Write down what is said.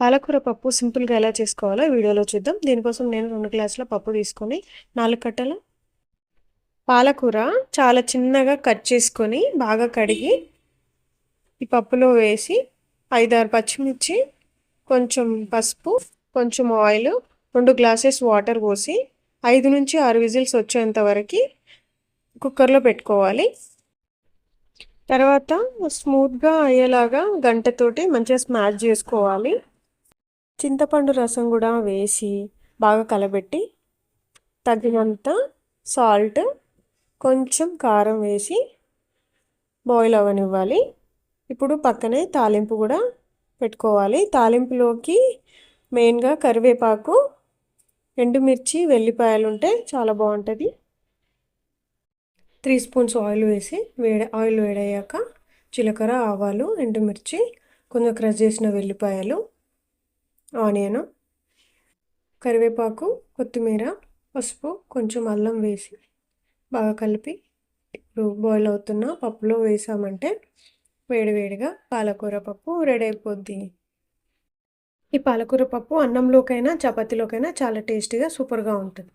పాలకూర పప్పు సింపుల్గా ఎలా చేసుకోవాలో వీడియోలో చూద్దాం. దీనికోసం నేను రెండు గ్లాసుల పప్పు తీసుకొని నాలుగు కట్టల పాలకూర చాలా చిన్నగా కట్ చేసుకొని బాగా కడిగి ఈ పప్పులో వేసి ఐదారు పచ్చిమిర్చి కొంచెం పసుపు కొంచెం ఆయిల్ రెండు గ్లాసెస్ వాటర్ పోసి ఐదు నుంచి ఆరు విజిల్స్ వచ్చేంత వరకు కుక్కర్లో పెట్టుకోవాలి. తర్వాత స్మూత్గా అయ్యేలాగా గంటతోటి మంచిగా స్మాష్ చేసుకోవాలి. చింతపండు రసం కూడా వేసి బాగా కలబెట్టి తగినంత సాల్ట్ కొంచెం కారం వేసి బాయిల్ అవ్వనివ్వాలి. ఇప్పుడు పక్కనే తాలింపు కూడా పెట్టుకోవాలి. తాలింపులోకి మెయిన్గా కరివేపాకు ఎండుమిర్చి వెల్లిపాయలు ఉంటే చాలా బాగుంటుంది. త్రీ స్పూన్స్ ఆయిల్ వేసి వేడి ఆయిల్ వేడయ్యాక జీలకర్ర ఆవాలు ఎండుమిర్చి కొంచెం క్రష్ చేసిన వెల్లిపాయలు ఆనియన్ కరివేపాకు కొత్తిమీర పసుపు కొంచెం అల్లం వేసి బాగా కలిపి ఇప్పుడు బాయిల్ అవుతున్న పప్పులో వేసామంటే వేడివేడిగా పాలకూర పప్పు రెడీ అయిపోద్ది. ఈ పాలకూర పప్పు అన్నంలోకైనా చపాతీలోకైనా చాలా టేస్టీగా సూపర్గా ఉంటుంది.